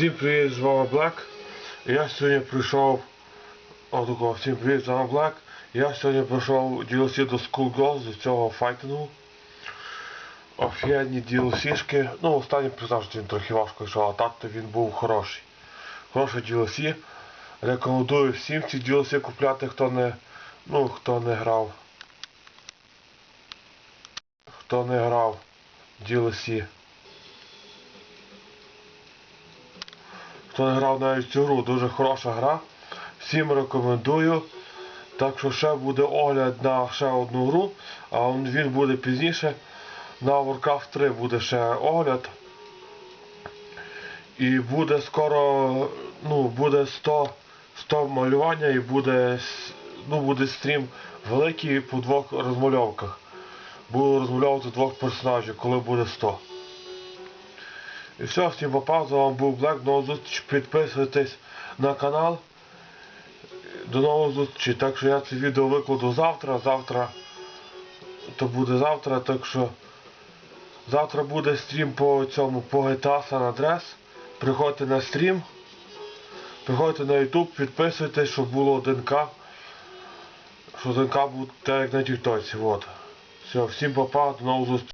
Всім привіт, з вами Блек. Я сьогодні прийшов. Отако, всім привіт, з вами Блек. Я сьогодні пройшов DLC до School Girls з цього файтингу. Офігенні DLC-шки. Ну, останній признав, що він трохи важко йшов, а так то він був хороший. Хороший DLC. Рекомендую всім ці DLC купляти, хто не. Ну, хто не грав. Хто не грав DLC. Хто не грав навіть цю гру, дуже хороша гра. Всім рекомендую. Так що ще буде огляд на ще одну гру, а він буде пізніше. На Warcraft 3 буде ще огляд. І буде скоро, ну, буде 100, 100 малювання і буде, ну, буде стрім великий по двох розмальовках. Буду розмальовувати двох персонажів, коли буде 100. І все, всім попав, з вами був Блек, до нових зустрічей, підписуйтесь на канал. До нових зустрічей. Так що я це відео викладу завтра, завтра то буде завтра, так що завтра буде стрім по цьому по GTA San Andreas. Приходьте на стрім. Приходьте на YouTube, підписуйтесь, щоб було 1К. Щоб 1К був так як на тіктоці. Все, всім попав, до нових зустрічей.